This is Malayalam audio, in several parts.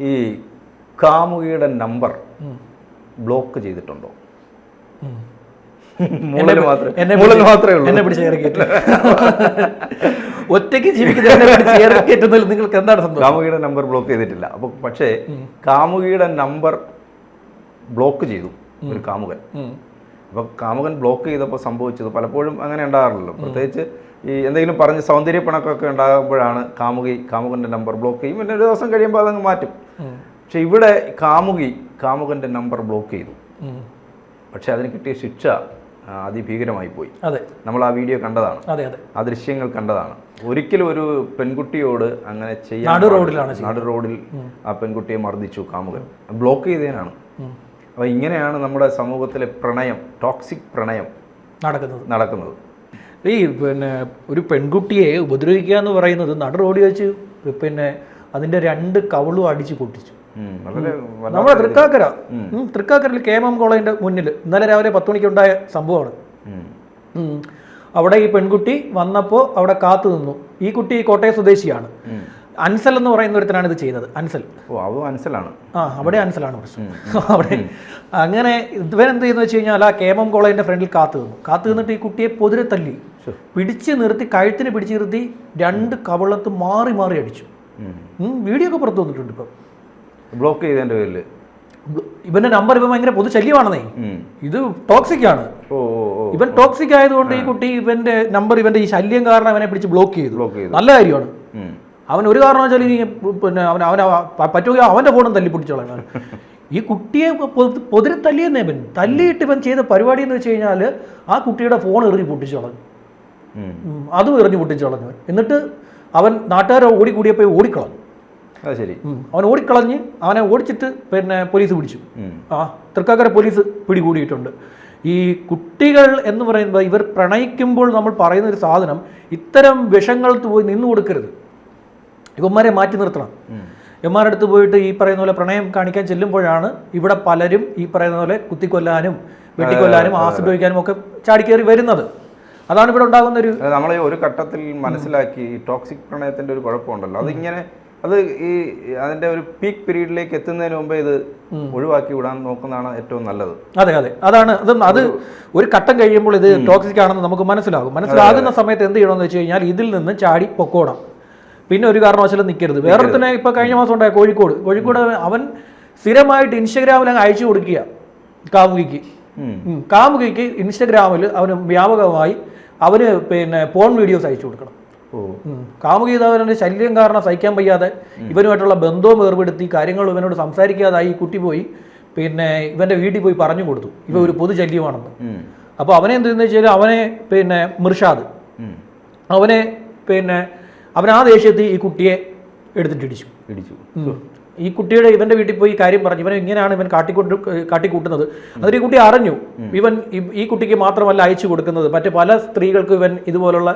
ഈ കാമുകിയുടെ നമ്പർ ബ്ലോക്ക് ചെയ്തിട്ടുണ്ടോ? ഒറ്റയ്ക്ക് നിങ്ങൾക്ക് എന്താണ് കാമുകിയുടെ നമ്പർ ബ്ലോക്ക് ചെയ്തിട്ടില്ല. അപ്പൊ പക്ഷേ കാമുകിയുടെ നമ്പർ ബ്ലോക്ക് ചെയ്തു ഒരു കാമുകൻ. അപ്പൊ കാമുകൻ ബ്ലോക്ക് ചെയ്തപ്പോൾ സംഭവിച്ചത് പലപ്പോഴും അങ്ങനെ ഉണ്ടാകാറില്ലല്ലോ പ്രത്യേകിച്ച് ഈ എന്തെങ്കിലും പറഞ്ഞ് സൗന്ദര്യപ്പണക്കൊക്കെ ഉണ്ടാകുമ്പോഴാണ് കാമുകി കാമുകന്റെ നമ്പർ ബ്ലോക്ക് ചെയ്യും. പിന്നെ ഒരു ദിവസം കഴിയുമ്പോൾ അതങ്ങ് മാറ്റും. പക്ഷെ ഇവിടെ കാമുകി കാമുകന്റെ നമ്പർ ബ്ലോക്ക് ചെയ്തു. പക്ഷെ അതിന് കിട്ടിയ ശിക്ഷ അതിഭീകരമായി പോയി. അതെ. നമ്മൾ ആ വീഡിയോ കണ്ടതാണ്. അതെ അതെ. ആ ദൃശ്യങ്ങൾ കണ്ടതാണ്. ഒരിക്കലും ഒരു പെൺകുട്ടിയോട് അങ്ങനെ ചെയ്യാൻ നടു റോഡിലാണ് നടു റോഡിൽ ആ പെൺകുട്ടിയെ മർദ്ദിച്ചു കാമുകൻ. ബ്ലോക്ക് ചെയ്തതിനാണ്. അപ്പൊ അപ്പോൾ ഇങ്ങനെയാണ് നമ്മുടെ സമൂഹത്തിലെ പ്രണയം ടോക്സിക് പ്രണയം നടക്കുന്നത്. നടക്കുന്നത്. ഈ പിന്നെ ഒരു പെൺകുട്ടിയെ ഉപദ്രവിക്കുക എന്ന് പറയുന്നത് നടു റോഡിൽ വെച്ച് പിന്നെ അതിന്റെ രണ്ട് കവളും അടിച്ച് പൊട്ടിച്ചു. നമ്മുടെ തൃക്കാക്കര. തൃക്കാക്കരയിൽ കെ എം എം കോളേജിന്റെ മുന്നിൽ ഇന്നലെ രാവിലെ പത്ത് മണിക്കുണ്ടായ സംഭവമാണ്. അവിടെ ഈ പെൺകുട്ടി വന്നപ്പോൾ അവിടെ കാത്തു നിന്നു. ഈ കുട്ടി കോട്ടയം സ്വദേശിയാണ്. അൻസൽ എന്ന് പറയുന്ന ഒരുത്തനാണ് ഇത് ചെയ്തത്. അൻസൽ. ഓ അത് മനസ്സിലാണ് ആ അവിടെ അൻസലാണ് പ്രശ്നം. അവിടെ അങ്ങനെ ഇവൻ എന്ത് ചെയ്യുന്നു വെച്ച് കഴിഞ്ഞാൽ ആ കെ എം എം കോളേജിന്റെ ഫ്രണ്ടിൽ കാത്തു നിന്നു. കാത്തു നിന്നിട്ട് ഈ കുട്ടിയെ പൊതിരെ തല്ലി. പിടിച്ച് നിർത്തി കഴുത്തിന് പിടിച്ച് നിർത്തി രണ്ട് കവളത്ത് മാറി മാറി അടിച്ചു. വീഡിയോ ഒക്കെ പുറത്തു വന്നിട്ടുണ്ട് ഇപ്പം. ബ്ലോക്ക് ചെയ്തതിന്റെ പേരിൽ ഇവന്റെ നമ്പർ ഇവൻ ഭയങ്കര പൊതു ശല്യമാണെന്നേ. ഇത് ടോക്സിക് ആണ്. ഇവൻ ടോക്സിക് ആയതുകൊണ്ട് ഈ കുട്ടി ഇവന്റെ നമ്പർ ഇവന്റെ ഈ ശല്യം കാരണം അവനെ പിടിച്ച് ബ്ലോക്ക് ചെയ്തു. നല്ല കാര്യമാണ്. അവൻ ഒരു കാരണം വെച്ചാൽ ഇനി പിന്നെ അവൻ അവൻ പറ്റുമെങ്കിൽ അവന്റെ ഫോണും തല്ലി പിടിച്ചോളാം ഈ കുട്ടിയെ പൊതിരെ തല്ലിയെന്നേ ഇവൻ. തല്ലിയിട്ട് ഇവൻ ചെയ്ത പരിപാടി എന്ന് വെച്ച് കഴിഞ്ഞാൽ ആ കുട്ടിയുടെ ഫോൺ എറിഞ്ഞ് പൊട്ടിച്ചോളഞ്ഞു അതും എറിഞ്ഞ് പൊട്ടിച്ചോളഞ്ഞു എന്നിട്ട് അവൻ നാട്ടുകാരെ ഓടിക്കൂടിയപ്പോൾ ഓടിക്കളഞ്ഞു. അത് ശരി. അവൻ ഓടിക്കളഞ്ഞ് അവനെ ഓടിച്ചിട്ട് പിന്നെ പോലീസ് പിടിച്ചു. ആ തൃക്കാക്കര പോലീസ് പിടികൂടിയിട്ടുണ്ട്. ഈ കുട്ടികൾ എന്ന് പറയുമ്പോൾ ഇവർ പ്രണയിക്കുമ്പോൾ നമ്മൾ പറയുന്ന ഒരു സാധനം ഇത്തരം വിഷങ്ങൾക്ക് പോയി നിന്നു കൊടുക്കരുത്. ഇവന്മാരെ മാറ്റി നിർത്തണം. ഇവന്മാരുടെ അടുത്ത് പോയിട്ട് ഈ പറയുന്ന പോലെ പ്രണയം കാണിക്കാൻ ചെല്ലുമ്പോഴാണ് ഇവിടെ പലരും ഈ പറയുന്ന പോലെ കുത്തിക്കൊല്ലാനും വെട്ടിക്കൊല്ലാനും ആസിഡ് ഒഴിക്കാനും ഒക്കെ ചാടിക്കേറി വരുന്നത്. അതാണ് ഇവിടെ ഉണ്ടാകുന്ന ഒരു നമ്മളെ നമ്മൾ ഒരു ഘട്ടത്തിൽ മനസ്സിലാക്കി ടോക്സിക് പ്രണയത്തിന്റെ ഒരു കുഴപ്പമുണ്ടല്ലോ. അതിങ്ങനെ അത് ഈ അതിന്റെ ഒരു പീക്ക് പീരീഡിലേക്ക് എത്തുന്നതിന് മുമ്പേ ഇത് ഒഴിവാക്കി വിടാൻ നോക്കുന്നതാണ് ഏറ്റവും നല്ലത്. അതെ അതെ. അതാണ് അത് അത് ഒരു ഘട്ടം കഴിയുമ്പോൾ ഇത് ടോക്സിക് ആണെന്ന് നമുക്ക് മനസ്സിലാകും. മനസ്സിലാകുന്ന സമയത്ത് എന്ത് ചെയ്യണമെന്ന് വെച്ച് കഴിഞ്ഞാൽ ഇതിൽ നിന്ന് ചാടി പൊക്കോണം. പിന്നെ ഒരു കാരണവശാലും നിൽക്കരുത് വേറൊരുത്തനെ ഇപ്പൊ കഴിഞ്ഞ മാസം ഉണ്ടായ കോഴിക്കോട്. കോഴിക്കോട് അവൻ സ്ഥിരമായിട്ട് ഇൻസ്റ്റഗ്രാമിൽ അങ്ങ് അയച്ചു കൊടുക്കുക കാമുകിക്ക്. കാമുകിക്ക് ഇൻസ്റ്റഗ്രാമിൽ അവന് വ്യാപകമായി അവന് പിന്നെ പോൺ വീഡിയോസ് അയച്ചു കൊടുക്കണം. കാമുകീതാവിന്റെ ശല്യം കാരണം സഹിക്കാൻ വയ്യാതെ ഇവനുമായിട്ടുള്ള ബന്ധവും ഏർപ്പെടുത്തി കാര്യങ്ങൾ ഇവനോട് സംസാരിക്കാതായി ഈ കുട്ടി പോയി. പിന്നെ ഇവന്റെ വീട്ടിൽ പോയി പറഞ്ഞു കൊടുത്തു. ഇവ ഒരു പൊതു ശല്യമാണെന്ന്. അപ്പോൾ അവനെ എന്ത് വെച്ചാൽ അവനെ പിന്നെ മിർഷാദ്. അവനെ പിന്നെ അവൻ ആ ദേഷ്യത്തിൽ ഈ കുട്ടിയെ എടുത്തിട്ടിടിച്ചു ഇടിച്ചു. ഇടിച്ചു. ഈ കുട്ടിയുടെ ഇവന്റെ വീട്ടിൽ പോയി കാര്യം പറഞ്ഞു. ഇവൻ ഇങ്ങനെയാണ് ഇവൻ കാട്ടിക്കൊണ്ട് കാട്ടിക്കൂട്ടുന്നത്. അതിൽ ഈ കുട്ടി അറിഞ്ഞു. ഇവൻ ഈ കുട്ടിക്ക് മാത്രമല്ല അയച്ചു കൊടുക്കുന്നത്. മറ്റു പല സ്ത്രീകൾക്കും ഇവൻ ഇതുപോലുള്ള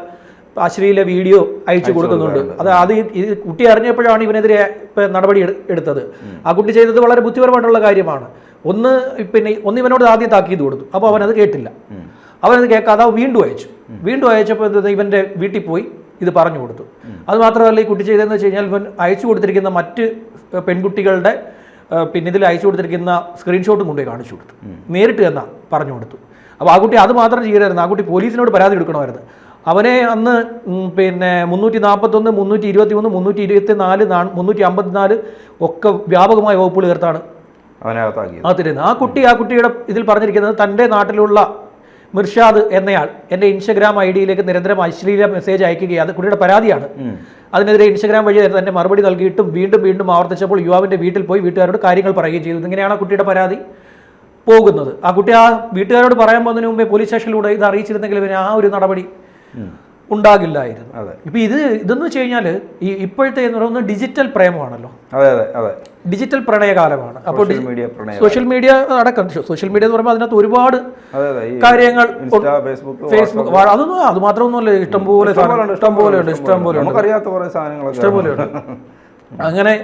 അശ്ലീല വീഡിയോ അയച്ചു കൊടുക്കുന്നുണ്ട്. അത് അത് ഈ- കുട്ടി അറിഞ്ഞപ്പോഴാണ് ഇവനെതിരെ ഇപ്പൊ നടപടി എടുത്തത്. ആ കുട്ടി ചെയ്തത് വളരെ ബുദ്ധിപരമായിട്ടുള്ള കാര്യമാണ്. ഒന്ന് പിന്നെ ഒന്ന് ഇവനോട് ആദ്യം താക്കീത് കൊടുത്തു. അപ്പോൾ അവനത് കേട്ടില്ല. അവനത് കേൾക്കാതെ വീണ്ടും അയച്ചു. വീണ്ടും അയച്ചപ്പോൾ ഇവന്റെ വീട്ടിൽ പോയി ഇത് പറഞ്ഞു കൊടുത്തു. അത് മാത്രമല്ല ഈ കുട്ടി ചെയ്തതെന്ന് വെച്ച് കഴിഞ്ഞാൽ ഇവൻ അയച്ചു കൊടുത്തിരിക്കുന്ന മറ്റ് പെൺകുട്ടികളുടെ പിന്നെ ഇതിൽ അയച്ചു കൊടുത്തിരിക്കുന്ന സ്ക്രീൻഷോട്ടും കൊണ്ടുപോയി കാണിച്ചു കൊടുത്തു. നേരിട്ട് എന്നാ പറഞ്ഞു കൊടുത്തു. അപ്പോൾ ആ കുട്ടി അത് മാത്രം ചെയ്യലായിരുന്നു ആ കുട്ടി പോലീസിനോട് പരാതി കൊടുക്കണമായിരുന്നു. അവനെ അന്ന് പിന്നെ മുന്നൂറ്റി നാൽപ്പത്തൊന്ന് മുന്നൂറ്റി ഇരുപത്തി മൂന്ന് മുന്നൂറ്റി ഇരുപത്തി നാല് മുന്നൂറ്റി അമ്പത്തിനാല് ഒക്കെ വ്യാപകമായ വകുപ്പുകൾ ചേർത്താണ് അകത്തിരുന്നത്. ആ കുട്ടി ആ കുട്ടിയുടെ ഇതിൽ പറഞ്ഞിരിക്കുന്നത് തന്റെ നാട്ടിലുള്ള മിർഷാദ് എന്നയാൾ എന്റെ ഇൻസ്റ്റഗ്രാം ഐ ഡിയിലേക്ക് നിരന്തരം അശ്ലീല മെസ്സേജ് അയക്കുകയും അത് കുട്ടിയുടെ പരാതിയാണ്. അതിനെതിരെ ഇൻസ്റ്റഗ്രാം വഴി തന്നെ മറുപടി നൽകിയിട്ടും വീണ്ടും വീണ്ടും ആവർത്തിച്ചപ്പോൾ യുവാവിന്റെ വീട്ടിൽ പോയി വീട്ടുകാരോട് കാര്യങ്ങൾ പറയുകയും ചെയ്തു. ഇങ്ങനെയാണ് ആ കുട്ടിയുടെ പരാതി പോകുന്നത്. ആ കുട്ടി ആ വീട്ടുകാരോട് പറയാൻ പോകുന്നതിന് മുമ്പേ പോലീസ് സ്റ്റേഷനിലൂടെ ഇത് അറിയിച്ചിരുന്നെങ്കിൽ പിന്നെ ആ ഒരു നടപടി. ഉണ്ടാകില്ലായിരുന്നു. ഇപ്പൊ ഇത് ഇതെന്ന് വെച്ച് കഴിഞ്ഞാൽ ഈ ഇപ്പോഴത്തെ എന്ന് പറയുന്നത് ഡിജിറ്റൽ പ്രേമമാണല്ലോ. അതെ അതെ അതെ. ഡിജിറ്റൽ പ്രണയകാലമാണ്. അപ്പോൾ സോഷ്യൽ മീഡിയ പ്രണയം സോഷ്യൽ മീഡിയ അടക്കം. സോഷ്യൽ മീഡിയ എന്ന് പറയുമ്പോൾ അതിനകത്ത് ഒരുപാട് കാര്യങ്ങൾ ഫേസ്ബുക്ക് അതൊന്നും അത് മാത്രമൊന്നുമല്ല. ഇഷ്ടംപോലെ ഇഷ്ടംപോലെ ഉണ്ട് ഇഷ്ടംപോലെ ഇഷ്ടംപോലെ ഉണ്ട്. അങ്ങനെ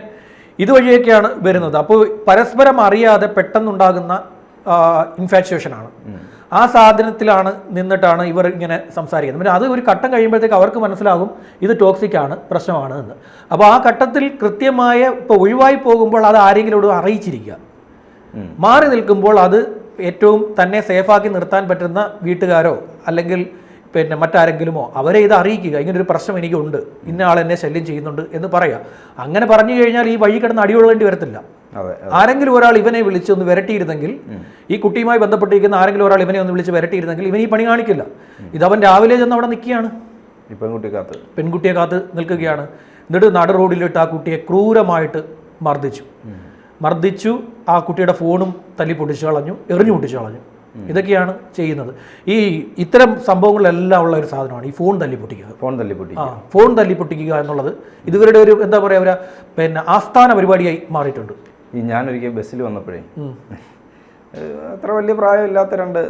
ഇതുവഴിയൊക്കെയാണ് വരുന്നത്. അപ്പോൾ പരസ്പരം അറിയാതെ പെട്ടെന്നുണ്ടാകുന്ന ഇൻഫാക്ച്വേഷൻ ആണ്. ആ സാധനത്തിലാണ് നിന്നിട്ടാണ് ഇവർ ഇങ്ങനെ സംസാരിക്കുന്നത്. പിന്നെ അത് ഒരു ഘട്ടം കഴിയുമ്പോഴത്തേക്ക് അവർക്ക് മനസ്സിലാകും ഇത് ടോക്സിക് ആണ് പ്രശ്നമാണ് എന്ന്. അപ്പോൾ ആ ഘട്ടത്തിൽ കൃത്യമായ ഇപ്പോൾ ഒഴിവായി പോകുമ്പോൾ അത് ആരെങ്കിലും അറിയിച്ചിരിക്കുക. മാറി നിൽക്കുമ്പോൾ അത് ഏറ്റവും തന്നെ സേഫാക്കി നിർത്താൻ പറ്റുന്ന വീട്ടുകാരോ അല്ലെങ്കിൽ പിന്നെ മറ്റാരെങ്കിലുമോ അവരെ ഇത് അറിയിക്കുക. ഇങ്ങനൊരു പ്രശ്നം എനിക്കുണ്ട്. ഇന്ന ആൾ എന്നെ ശല്യം ചെയ്യുന്നുണ്ട് എന്ന് പറയാം അങ്ങനെ പറഞ്ഞു കഴിഞ്ഞാൽ ഈ വഴി കിടന്ന് അടികൊള്ളേണ്ടി വരത്തില്ല. ആരെങ്കിലും ഒരാൾ ഇവനെ വിളിച്ച് ഒന്ന് വിരട്ടിയിരുന്നെങ്കിൽ ഈ കുട്ടിയുമായി ബന്ധപ്പെട്ടിരിക്കുന്ന ആരെങ്കിലും ഒരാൾ ഇവനെ ഒന്ന് വിളിച്ച് വിരട്ടിയിരുന്നെങ്കിൽ ഇവൻ ഈ പണി കാണിക്കില്ല. ഇത് അവൻ രാവിലെ ചെന്ന് അവിടെ നിൽക്കുകയാണ്. പെൺകുട്ടിയെ കാത്ത് പെൺകുട്ടിയെ കാത്ത് നിൽക്കുകയാണ്. എന്നിട്ട് നട റോഡിലിട്ട് ആ കുട്ടിയെ ക്രൂരമായിട്ട് മർദ്ദിച്ചു. മർദ്ദിച്ചു ആ കുട്ടിയുടെ ഫോണും തല്ലി പൊട്ടിച്ചു കളഞ്ഞു എറിഞ്ഞു പൊട്ടിച്ചു കളഞ്ഞു. ഇതൊക്കെയാണ് ചെയ്യുന്നത്. ഈ ഇത്തരം സംഭവങ്ങളെല്ലാം ഉള്ള ഒരു സാധനമാണ് ഈ ഫോൺ തല്ലി പൊട്ടിക്കുക. ഫോൺ തല്ലിപ്പൊട്ടി പൊട്ടിക്കുക. ഫോൺ തല്ലി പൊട്ടിക്കുക എന്നുള്ളത് ഇതുവരുടെ ഒരു എന്താ പറയുക ഒരു പിന്നെ ആസ്ഥാന പരിപാടിയായി മാറിയിട്ടുണ്ട്. ഈ ഞാനൊരിക്കൽ ബസ്സിൽ വന്നപ്പോഴേ അത്ര വലിയ പ്രായമില്ലാത്ത രണ്ട്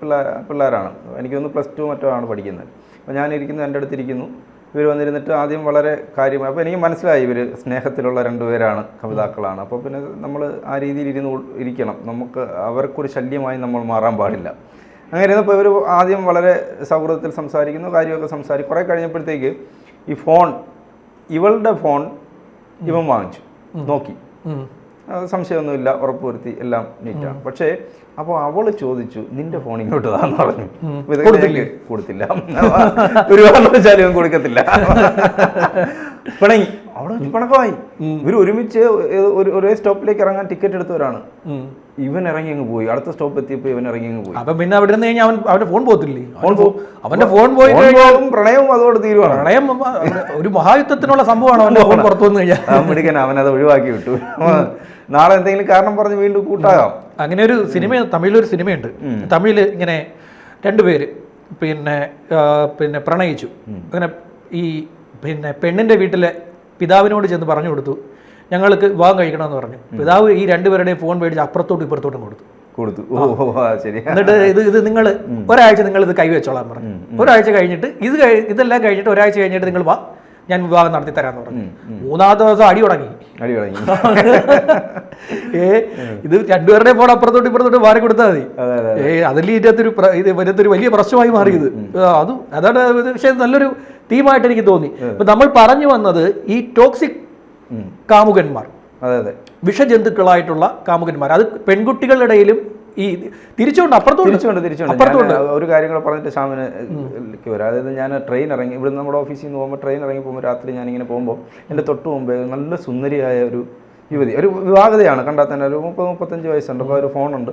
പിള്ളേർ പിള്ളേരാണ്. എനിക്കൊന്ന് പ്ലസ് ടു മറ്റോ ആണ് പഠിക്കുന്നത്. അപ്പോൾ ഞാനിരിക്കുന്നു എന്റെ അടുത്തിരിക്കുന്നു ഇവർ വന്നിരുന്നിട്ട് ആദ്യം വളരെ കാര്യമായി അപ്പോൾ എനിക്ക് മനസ്സിലായി ഇവർ സ്നേഹത്തിലുള്ള രണ്ടുപേരാണ് കവിതാക്കളാണ്. അപ്പോൾ പിന്നെ നമ്മൾ ആ രീതിയിൽ ഇരുന്ന് ഇരിക്കണം. നമുക്ക് അവർക്കൊരു ശല്യമായി നമ്മൾ മാറാൻ പാടില്ല. അങ്ങനെ ഇരുന്നപ്പോൾ ഇവർ ആദ്യം വളരെ സൗഹൃദത്തിൽ സംസാരിക്കുന്നു കാര്യമൊക്കെ സംസാരിക്കും കുറേ കഴിഞ്ഞപ്പോഴത്തേക്ക് ഈ ഫോൺ ഇവളുടെ ഫോൺ ഇവൻ വാങ്ങിച്ചു നോക്കി. സംശയമൊന്നുമില്ല ഉറപ്പുവരുത്തി എല്ലാം നീറ്റാണ് പക്ഷേ അപ്പോൾ അവൾ ചോദിച്ചു നിന്റെ ഫോൺ ഇങ്ങോട്ട് താന്ന് പറഞ്ഞു കൊടുത്തില്ല? ഒരു വെച്ചാലും കൊടുക്കത്തില്ല. പിണങ്ങി. അവിടെ വെച്ച് പിണക്കമായി. ഇവർ ഒരുമിച്ച് ഒരു ഒരേ സ്റ്റോപ്പിലേക്ക് ഇറങ്ങാൻ ടിക്കറ്റ് എടുത്തവരാണ്. ഇവൻ ഇറങ്ങി അങ്ങ് പോയി. അടുത്ത സ്റ്റോപ്പ് എത്തിയപ്പോൾ ഇവൻ ഇറങ്ങി അങ്ങ് പോയി. അപ്പൊ പിന്നെ അവിടെ നിന്ന് കഴിഞ്ഞാൽ അവൻ അവന്റെ ഫോൺ പോകത്തില്ലേ? ഫോൺ അവന്റെ ഫോൺ പോയി പ്രണയവും അതോട് തീരുവാണ്. പ്രണയം ഒരു മഹായുദ്ധത്തിനുള്ള സംഭവമാണ് അവന്റെ ഫോൺ പുറത്തു വന്നു കഴിഞ്ഞാൽ മിടിക്കാൻ അവൻ അത് ഒഴിവാക്കി വിട്ടു. നാളെ എന്തെങ്കിലും കാരണം പറഞ്ഞ് വീണ്ടും കൂട്ടാകാം. അങ്ങനെ ഒരു സിനിമ തമിഴിലൊരു സിനിമയുണ്ട്. തമിഴിൽ ഇങ്ങനെ രണ്ടുപേര് പിന്നെ പിന്നെ പ്രണയിച്ചു. അങ്ങനെ ഈ പിന്നെ പെണ്ണിന്റെ വീട്ടിലെ പിതാവിനോട് ചെന്ന് പറഞ്ഞു കൊടുത്തു. ഞങ്ങൾക്ക് വിവാഹം കഴിക്കണമെന്ന് പറഞ്ഞു. പിതാവ് ഈ രണ്ടുപേരുടെയും ഫോൺ മേടിച്ച് അപ്പുറത്തോട്ടും ഇപ്പുറത്തോട്ടും കൊടുത്തു. കൊടുത്തു. എന്നിട്ട് ഇത് ഇത് നിങ്ങൾ ഒരാഴ്ച നിങ്ങൾ ഇത് കൈവച്ചോളാൻ പറഞ്ഞു. ഒരാഴ്ച കഴിഞ്ഞിട്ട് ഇത് ഇതെല്ലാം കഴിഞ്ഞിട്ട് ഒരാഴ്ച കഴിഞ്ഞിട്ട് നിങ്ങൾ വാ ഞാൻ വിവാഹം നടത്തി തരാന്ന് പറഞ്ഞു. മൂന്നാമത്തെ ദിവസം അടി തുടങ്ങി. അടി തുടങ്ങി. ഏ ഇത് രണ്ടുപേരുടെ ഫോൺ അപ്പുറത്തോട്ട് ഇപ്പുറത്തോട്ട് മാറി കൊടുത്താൽ മതി. ഏ അതിൽ ഇതിനകത്തൊരു ഇത് ഇതിനകത്തൊരു വലിയ പ്രശ്നമായി മാറിയത് അതും അത് അതാണ് പക്ഷേ നല്ലൊരു തീമായിട്ട് എനിക്ക് തോന്നി. ഇപ്പം നമ്മൾ പറഞ്ഞു വന്നത് ഈ ടോക്സിക്. കാമുകന്മാർ. അതെ അതെ. വിഷജന്തുക്കളായിട്ടുള്ള കാമുകന്മാർ. അത് പെൺകുട്ടികളുടെ ഇടയിലും ഈ തിരിച്ചുകൊണ്ട് അപ്പുറത്തോട്ട് തിരിച്ചുകൊണ്ട് ഒരു കാര്യം കൂടെ പറഞ്ഞിട്ട് സാമിന് വരാം. അതായത് ഞാൻ ട്രെയിൻ ഇറങ്ങി ഇവിടെ നമ്മുടെ ഓഫീസിൽ നിന്ന് പോകുമ്പോൾ ട്രെയിൻ ഇറങ്ങി പോകുമ്പോൾ രാത്രി ഞാനിങ്ങനെ പോകുമ്പോൾ എന്റെ തൊട്ട് മുമ്പേ നല്ല സുന്ദരിയായ ഒരു യുവതി ഒരു വിവാഹതയാണ്. കണ്ടാൽ തന്നെ ഒരു മുപ്പത് മുപ്പത്തഞ്ച് വയസ്സുണ്ട്. അപ്പോൾ ഒരു ഫോണുണ്ട്.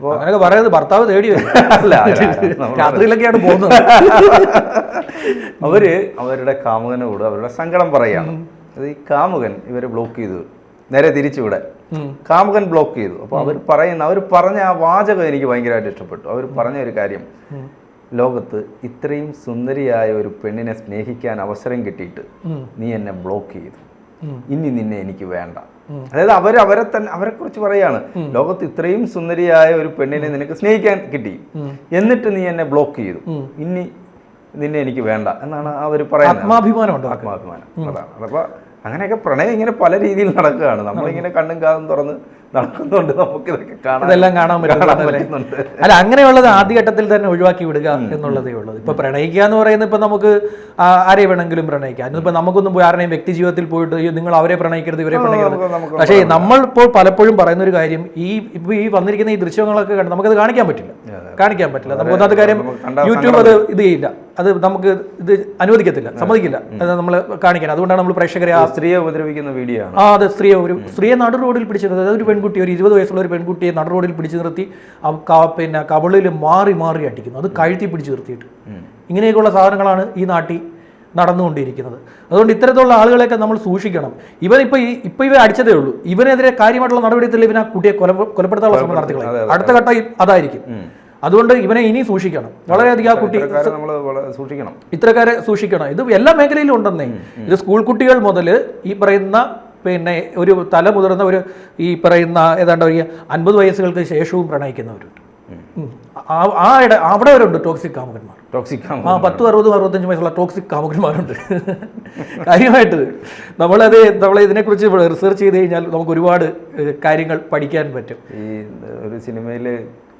അപ്പോൾ അങ്ങനെയൊക്കെ പറയുന്നത് ഭർത്താവ് തേടി വരും. അല്ല, രാത്രിയിലൊക്കെയാണ് പോകുന്നത്. അവർ അവരുടെ കാമുകനോട് അവരുടെ സങ്കടം പറയാണ്. അത് ഈ കാമുകൻ ഇവരെ ബ്ലോക്ക് ചെയ്തു. നേരെ തിരിച്ചുവിടെ. കാമുകൻ ബ്ലോക്ക് ചെയ്തു. അപ്പോൾ അവർ പറയുന്ന അവർ പറഞ്ഞ ആ വാചകം എനിക്ക് ഭയങ്കരമായിട്ട് ഇഷ്ടപ്പെട്ടു. അവർ പറഞ്ഞ ഒരു കാര്യം ലോകത്ത് ഇത്രയും സുന്ദരിയായ ഒരു പെണ്ണിനെ സ്നേഹിക്കാൻ അവസരം കിട്ടിയിട്ട് നീ എന്നെ ബ്ലോക്ക് ചെയ്തു. ഇനി നിന്നെ എനിക്ക് വേണ്ട. അതായത് അവർ അവരെ തന്നെ അവരെ കുറിച്ച് പറയാണ് ലോകത്ത് ഇത്രയും സുന്ദരിയായ ഒരു പെണ്ണിനെ നിനക്ക് സ്നേഹിക്കാൻ കിട്ടി. എന്നിട്ട് നീ എന്നെ ബ്ലോക്ക് ചെയ്തു. ഇനി നിന്നെ എനിക്ക് വേണ്ട. എന്നാണ് അവർ പറയുന്നത്. ആത്മാഭിമാനം ആത്മാഭിമാനം. അതാണ്. അപ്പൊ അങ്ങനെയൊക്കെ പ്രണയം ഇങ്ങനെ പല രീതിയിൽ നടക്കുകയാണ്. നമ്മളിങ്ങനെ കണ്ണും കാതും തുറന്ന് നടക്കുന്നുണ്ട് നമുക്ക് ഇതൊക്കെ കാണാൻ ഇതെല്ലാം കാണാൻ പറ്റുന്നുണ്ട്. അല്ല അങ്ങനെയുള്ളത് ആദ്യഘട്ടത്തിൽ തന്നെ ഒഴിവാക്കി വിടുക എന്നുള്ളതേ ഉള്ളത്. ഇപ്പൊ പ്രണയിക്കുക എന്ന് പറയുന്നത് ഇപ്പൊ നമുക്ക് ആരെ വേണമെങ്കിലും പ്രണയിക്കാം. ഇന്നിപ്പോ നമുക്കൊന്നും പോയി ആരുടെയും വ്യക്തി ജീവിതത്തിൽ പോയിട്ട് നിങ്ങൾ അവരെ പ്രണയിക്കരുത് ഇവരെ പ്രണയിക്കരുത്. പക്ഷേ നമ്മൾ ഇപ്പോൾ പലപ്പോഴും പറയുന്ന ഒരു കാര്യം ഈ ഇപ്പൊ ഈ വന്നിരിക്കുന്ന ഈ ദൃശ്യങ്ങളൊക്കെ കണ്ട് നമുക്കത് കാണിക്കാൻ പറ്റില്ല. കാണിക്കാൻ പറ്റില്ല. നമുക്ക് ഒന്നാമത്തെ കാര്യം യൂട്യൂബ് അത് ഇത് ചെയ്യില്ല. അത് നമുക്ക് ഇത് അനുവദിക്കത്തില്ല സമ്മതിക്കില്ല. അത് നമ്മൾ കാണിക്കാൻ അതുകൊണ്ടാണ് നമ്മൾ പ്രേക്ഷകരെ ആ സ്ത്രീയെ ഉപദ്രവിക്കുന്ന വീഡിയോ ആ അതെ സ്ത്രീയെ ഒരു സ്ത്രീയെ നടു റോഡിൽ പിടിച്ചു നിർത്തി. അതായത് ഒരു പെൺകുട്ടി ഒരു ഇരുപത് വയസ്സുള്ള ഒരു പെൺകുട്ടിയെ നടു റോഡിൽ പിടിച്ചു നിർത്തി പിന്നെ കവളിൽ മാറി മാറി അടിക്കുന്നു. അത് കഴുത്തി പിടിച്ചു നിർത്തിയിട്ട്. ഇങ്ങനെയൊക്കെയുള്ള സാധനങ്ങളാണ് ഈ നാട്ടിൽ നടന്നുകൊണ്ടിരിക്കുന്നത്. അതുകൊണ്ട് ഇത്തരത്തിലുള്ള ആളുകളെയൊക്കെ നമ്മൾ സൂക്ഷിക്കണം. ഇവൻ ഇപ്പൊ ഈ ഇപ്പൊ ഇവ അടിച്ചതേ ഉള്ളൂ. ഇവനെതിരെ കാര്യമായിട്ടുള്ള നടപടിയെടുത്തില്ല ഇവൻ ആ കുട്ടിയെ കൊല കൊലപ്പെടുത്താനുള്ള ശ്രമം നടത്തിക്കളെ അടുത്ത ഘട്ടം അതായിരിക്കും. അതുകൊണ്ട് ഇവനെ ഇനി സൂക്ഷിക്കണം. വളരെയധികം ആ കുട്ടി സൂക്ഷിക്കണം. ഇത്രക്കാരെ സൂക്ഷിക്കണം. ഇത് എല്ലാ മേഖലയിലും ഉണ്ടെന്നേ. ഇത് സ്കൂൾ കുട്ടികൾ മുതൽ ഈ പറയുന്ന പിന്നെ ഒരു തല മുതിർന്ന ഒരു ഈ പറയുന്ന ഏതാണ്ട് ഒരു അൻപത് വയസ്സുകൾക്ക് ശേഷവും പ്രണയിക്കുന്നവരുണ്ട്. ആ ഇട അവിടെ വരുണ്ട് ടോക്സിക് കാമുകന്മാർ. ടോക്സിക് ആ പത്ത് അറുപതും അറുപത്തഞ്ചും വയസ്സുള്ള ടോക്സിക് കാമുകന്മാരുണ്ട്. കാര്യമായിട്ട് നമ്മളത് നമ്മൾ ഇതിനെക്കുറിച്ച് റിസർച്ച് ചെയ്ത് കഴിഞ്ഞാൽ നമുക്ക് ഒരുപാട് കാര്യങ്ങൾ പഠിക്കാൻ പറ്റും. ഈ ഒരു സിനിമയിൽ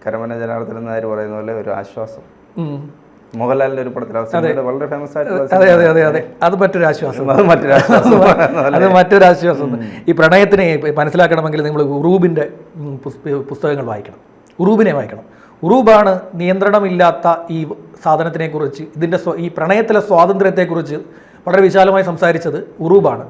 കരമന ജനാർദ്ദനൻ നായർ പറയുന്ന പോലെ ഒരു ആശ്വാസം. മോഹൻലാലിന്റെ ഒരു പടത്തിൽ വളരെ ഫേമസ് ആയിട്ടുള്ള അതെ അതെ അതെ അതെ. അത് മറ്റൊരു ആശ്വാസം. അത് മറ്റൊരു ആശ്വാസം. അത് മറ്റൊരു ആശ്വാസം. ഈ പ്രണയത്തിനെ മനസ്സിലാക്കണമെങ്കിൽ നിങ്ങൾ ഉറൂബിന്റെ പുസ്തകങ്ങൾ വായിക്കണം. ഉറൂബിനെ വായിക്കണം. ഉറൂബാണ് നിയന്ത്രണമില്ലാത്ത ഈ സാധനത്തിനെക്കുറിച്ച് ഇതിന്റെ ഇതിന്റെ ഈ പ്രണയത്തിലെ സ്വാതന്ത്ര്യത്തെക്കുറിച്ച് വളരെ വിശാലമായി സംസാരിച്ചത് ഉറൂബാണ്.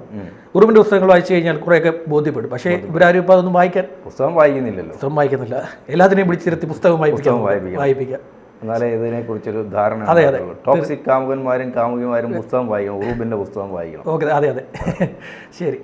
ഉറൂബിന്റെ പുസ്തകങ്ങൾ വായിച്ചു കഴിഞ്ഞാൽ കുറേയൊക്കെ ബോധ്യപ്പെടും. പക്ഷേ ഇവരാരും ഇപ്പോൾ അതൊന്നും വായിക്കാൻ പുസ്തകം വായിക്കുന്നില്ലല്ലോ. പുസ്തകം വായിക്കുന്നില്ല. എല്ലാത്തിനെയും പിടിച്ചിരുത്തി പുസ്തകം വായിപ്പിക്കാം. വായിപ്പിക്കാം. എന്നാലേ ഇതിനെ കുറിച്ചൊരു ധാരണ അതെ, അതെ. ടോക്സിക് കാമുകന്മാരും കാമുകിമാരും പുസ്തകം വായിക്കും ഉറൂബിന്റെ പുസ്തകം വായിക്കണം. ഓക്കെ അതെ അതെ. ശരി.